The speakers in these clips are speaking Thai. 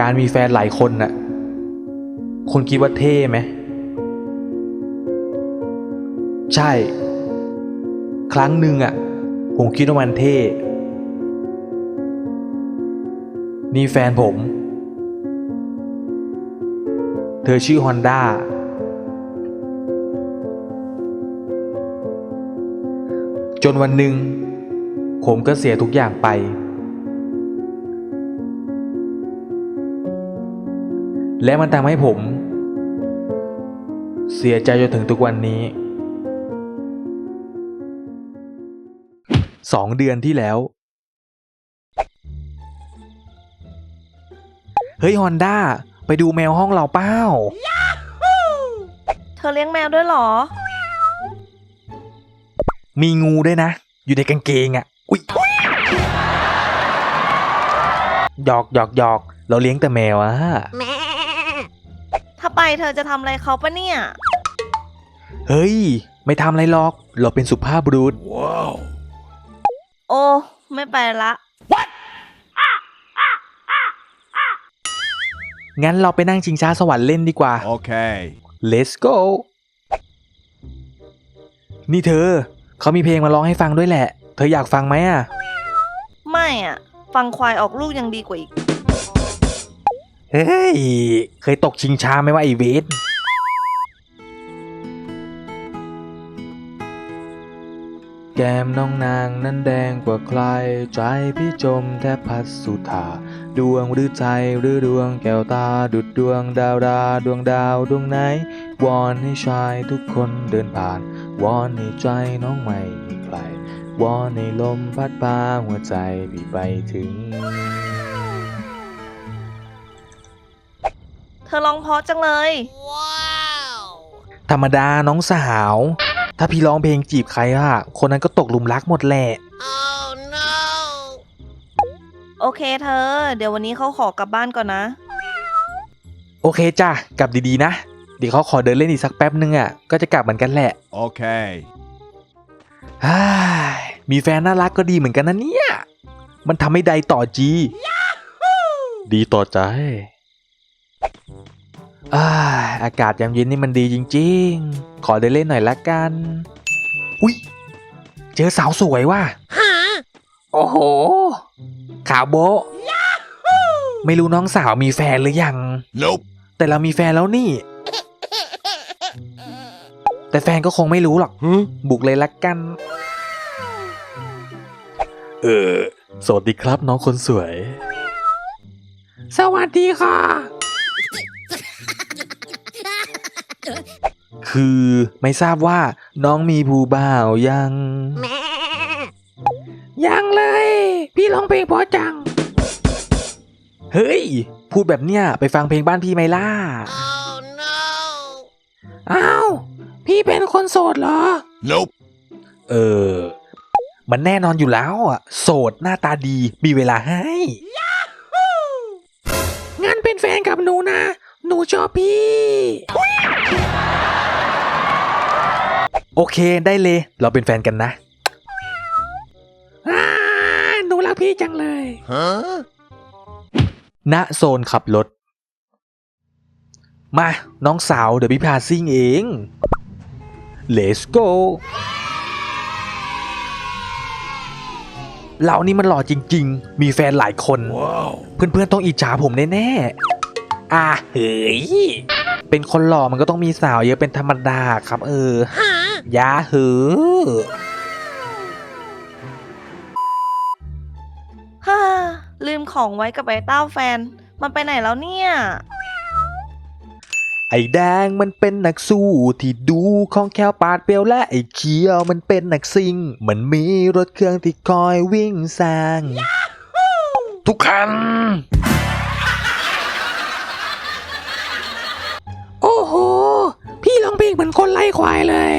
การมีแฟนหลายคนน่ะคุณคิดว่าเท่ไหม ใช่ ครั้งหนึ่งอะ ผมคิดว่ามันเท่ นี่แฟนผม เธอชื่อฮอนด้าจนวันหนึ่งผมก็เสียทุกอย่างไป และมันทำให้ผม เสียใจจนถึงทุกวันนี้สองเดือนที่แล้ว เฮ้ยฮอนด้าไปดูแมวห้องเราเป้า เธอเลี้ยงแมวด้วยเหรอ มีงูด้วยนะ อยู่ในกางเกงอะ่ะ อุ้ยหยอกหยอกหยอกเราเลี้ยงแต่แมวอะถ้า ไปเธอจะทำอะไรเขาปะเนี่ย เฮ้ย ไม่ทำอะไรหรอก เราเป็นสุภาพบุรุษ โอ้ ไม่ไปละ งั้นเราไปนั่งชิงช้าสวรรค์เล่นดีกว่า Okay. Let's go นี่เธอ เขามีเพลงมาร้องให้ฟังด้วยแหละ เธออยากฟังไหมอะ ไม่อะฟังควายออกลูกยังดีกว่าอีก เฮ้ย เคยตกชิงช้าไหมว่าไอเวทแก้มน้องนางนั้นแดงกว่าใคร ใจพี่จมแทบพัดสุธาดวงหรือใจหรือดวงแก้วตาดุดดวงดาวดาดวงดาวดวงไหน วอนให้ชายทุกคนเดินผ่าน วอนให้ใจน้องไม่มีใคร วอนให้ลมพัดพาหัวใจพี่ไปถึง เธอร้องเพราะจังเลย ธรรมดาน้องสาว ถ้าพี่ร้องเพลงจีบใครอะคนนั้นก็ตกหลุมรักหมดแหละโอเคเธอ เดี๋ยววันนี้เขาขอกลับบ้านก่อนนะ โอเคจ้ะกลับดีๆนะ เดี๋ยวเขาขอเดินเล่นอีกสักแป๊บนึงอะก็จะกลับเหมือนกันแหละ Okay. ฮ่ายมีแฟนน่ารักก็ดีเหมือนกันนะเนี่ย มันทำให้ใดต่อจี ดีต่อใจ อ่าอากาศยามเย็นนี่มันดีจริง ๆ ขอเดินเล่นหน่อยละกัน อุ้ย เจอสาวสวยว่ะโอ้โห ขาวโบะไม่รู้น้องสาวมีแฟนหรือยัง Nope. แต่เรามีแฟนแล้วนี่ แต่แฟนก็คงไม่รู้หรอก Huh? บุกเลยละกัน เออ สวัสดีครับน้องคนสวย สวัสดีค่ะ คือไม่ทราบว่าน้องมีผู้บ่าวยัง ยังเลย พี่ร้องเพลงเพราะจัง เฮ้ย พูดแบบเนี้ยไปฟังเพลงบ้านพี่ไหมล่ะอ้าว พี่เป็นคนโสดเหรอ Nope. เออ มันแน่นอนอยู่แล้วอะ โสดหน้าตาดีมีเวลาให้ งั้นเป็นแฟนกับหนูนะ หนูชอบพี่ โอเคได้เลย เราเป็นแฟนกันนะอ่าหนูรักพี่จังเลย Huh? ณโซนขับรถ มาน้องสาวเดี๋ยวพี่พาซิ่งเอง Let's go เรานี่มันหล่อจริง ๆ มีแฟนหลายคน Wow. เพื่อนๆต้องอิจฉาผมแน่ๆอะเฮ้ย เป็นคนหล่อมันก็ต้องมีสาวเยอะเป็นธรรมดาครับเออ ยาเหือฮ่าลืมของไว้กับไอ้เต้าแฟน มันไปไหนแล้วเนี่ย ไอ้แดงมันเป็นนักสู้ที่ดูของแคล้วปาดเปรียวและไอ้เขียวมันเป็นนักซิ่ง มันมีรถเครื่องที่คอยวิ่งแซงทุกคัน โอ้โห พี่ร้องเพลงเหมือนคนไล่ควายเลย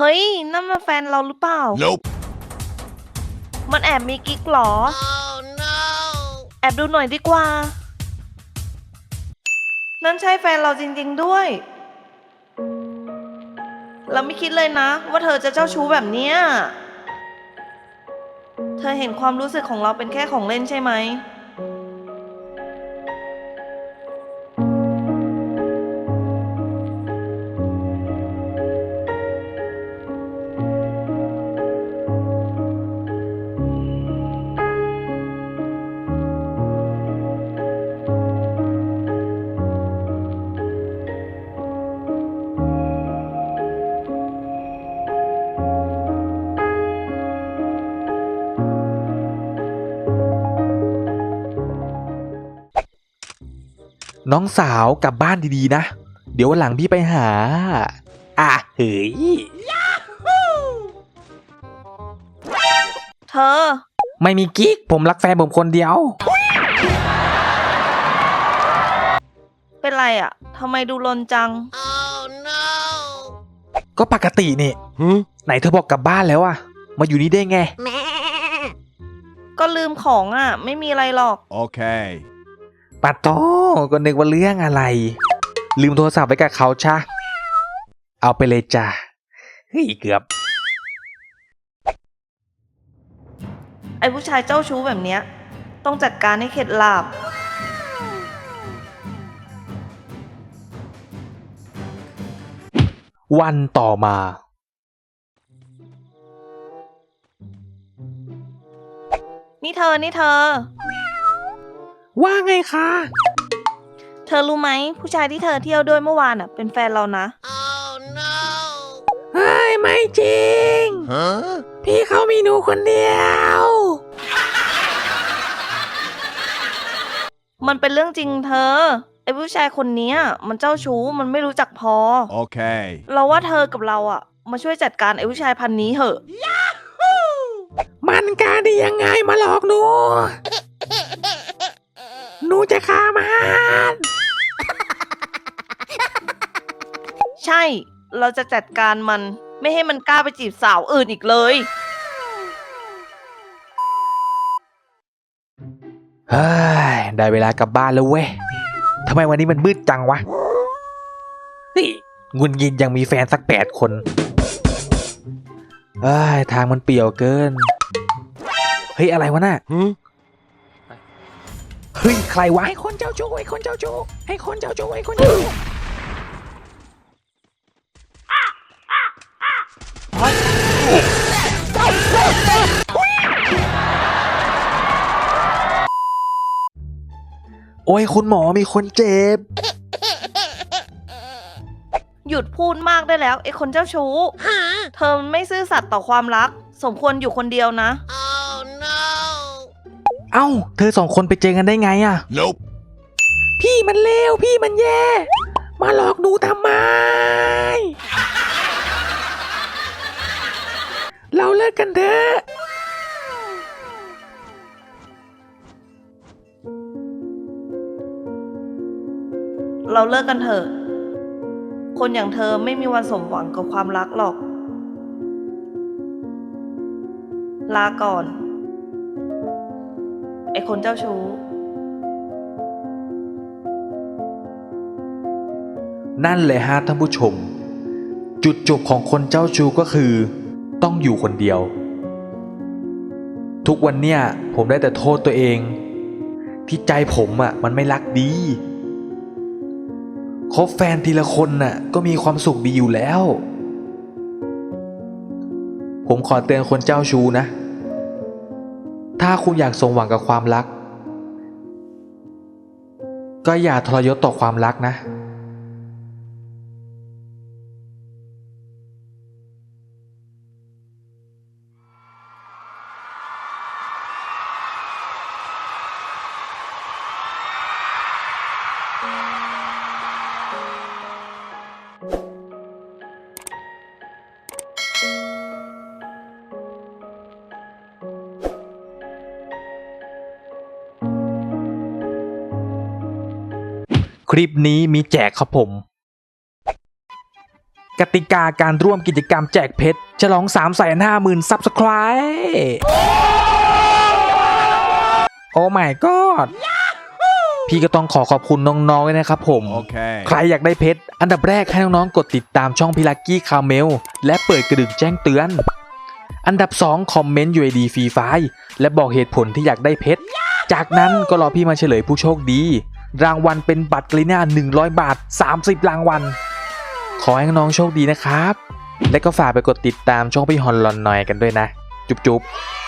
เฮ้ยนั่นมันแฟนเราหรือเปล่า Nope. มันแอบมีกิ๊กเหรอแอบดูหน่อยดีกว่า นั่นใช่แฟนเราจริงๆด้วย เราไม่คิดเลยนะ ว่าเธอจะเจ้าชู้แบบเนี้ย เธอเห็นความรู้สึกของเราเป็นแค่ของเล่นใช่ไหม น้องสาวกลับบ้านดีๆนะ เดี๋ยววันหลังพี่ไปหา อะเฮ้ย เธอ ไม่มีกิ๊กผมรักแฟนผมคนเดียว เป็นไรอะทำไมดูลนจัง ก็ปกตินี่ไหนเธอบอกกลับบ้านแล้วอะมาอยู่นี่ได้ไง ก็ลืมของอะไม่มีอะไรหรอก Okay. ปัดโตก็นึกว่าเรื่องอะไร ลืมโทรศัพท์ไว้กับเขาชะ เอาไปเลยจ้ะเฮ้ยเกือบ ไอ้ผู้ชายเจ้าชู้แบบเนี้ย ต้องจัดการให้เข็ดหลาบ วันต่อมา นี่เธอ นี่เธอ ว่าไงคะ เธอรู้ไหมผู้ชายที่เธอเที่ยวด้วยเมื่อวานอะ เป็นแฟนเรานะ เฮ้ย ไม่จริง Huh? พี่เขามีหนูคนเดียว มันเป็นเรื่องจริงเธอไอ้ผู้ชายคนเนี้ยมันเจ้าชู้มันไม่รู้จักพอ Okay. เราว่าเธอกับเราอะ มาช่วยจัดการไอ้ผู้ชายพันนี้เถอะ มันกล้าได้ยังไงมาหลอกหนู หนูจะฆ่ามัน ใช่ เราจะจัดการมัน ไม่ให้มันกล้าไปจีบสาวอื่นอีกเลย เฮ้ย ได้เวลากลับบ้านแล้วเว้ยทำไมวันนี้มันมืดจังวะเฮ้ยงุนงินยังมีแฟนสักแปดคนเอ้ยทางมันเปี่ยวเกิน เฮ้ย อะไรวะน่ะ Hmm? เฮ้ยใครวะไอ้คนเจ้าชู้ไอ้คนเจ้าชู้ไอ้คนเจ้าชู้ไอ้คนเจ้าชู้โอ้ยคุณหมอมีคนเจ็บ หยุดพูดมากได้แล้วไอ้คนเจ้าชู้ เธอมันไม่ซื่อสัตย์ต่อความรัก สมควรอยู่คนเดียวนะ เอ้า เธอสองคนไปเจอกันได้ไงอะ Nope. พี่มันเลวพี่มันแย่ มาหลอกหนูทำไม เราเลิกกันเถอะเราเลิกกันเถอะ คนอย่างเธอไม่มีวันสมหวังกับความรักหรอก ลาก่อนไอ้คนเจ้าชู้ นั่นเลยฮะท่านผู้ชม จุดจบของคนเจ้าชู้ก็คือ ต้องอยู่คนเดียว ทุกวันเนี่ยผมได้แต่โทษตัวเอง ที่ใจผมอะมันไม่รักดีคบแฟนทีละคนน่ะก็มีความสุขดีอยู่แล้ว ผมขอเตือนคนเจ้าชู้นะ ถ้าคุณอยากสมหวังกับความรัก ก็อย่าทรยศต่อความรักนะค ลิปนี้มีแจกครับผม กติกาการร่วมกิจกรรมแจกเพชรฉลอง3 5 0 0 0 0ซับสไคร b e โอ้ my god พี่ก็ต้องขอขอบคุณน้องๆด้วยนะครับผม Okay. ใครอยากได้เพชร อันดับแรกให้น้องๆ กดติดตามช่องพิลักกี้คาเมล และเปิดกระดิ่งแจ้งเตือน อันดับ 2 คอมเมนต์ UID ฟรีไฟล์และบอกเหตุผลที่อยากได้เพชร จากนั้นก็รอพี่มาเฉลยผู้โชคดี รางวัลเป็นบัตรกรีน่า100 บาท 30 รางวัล ขอให้น้องโชคดีนะครับ และก็ฝากไปกดติดตามช่องพี่ฮอนลอนหน่อยกันด้วยนะ จุ๊บๆ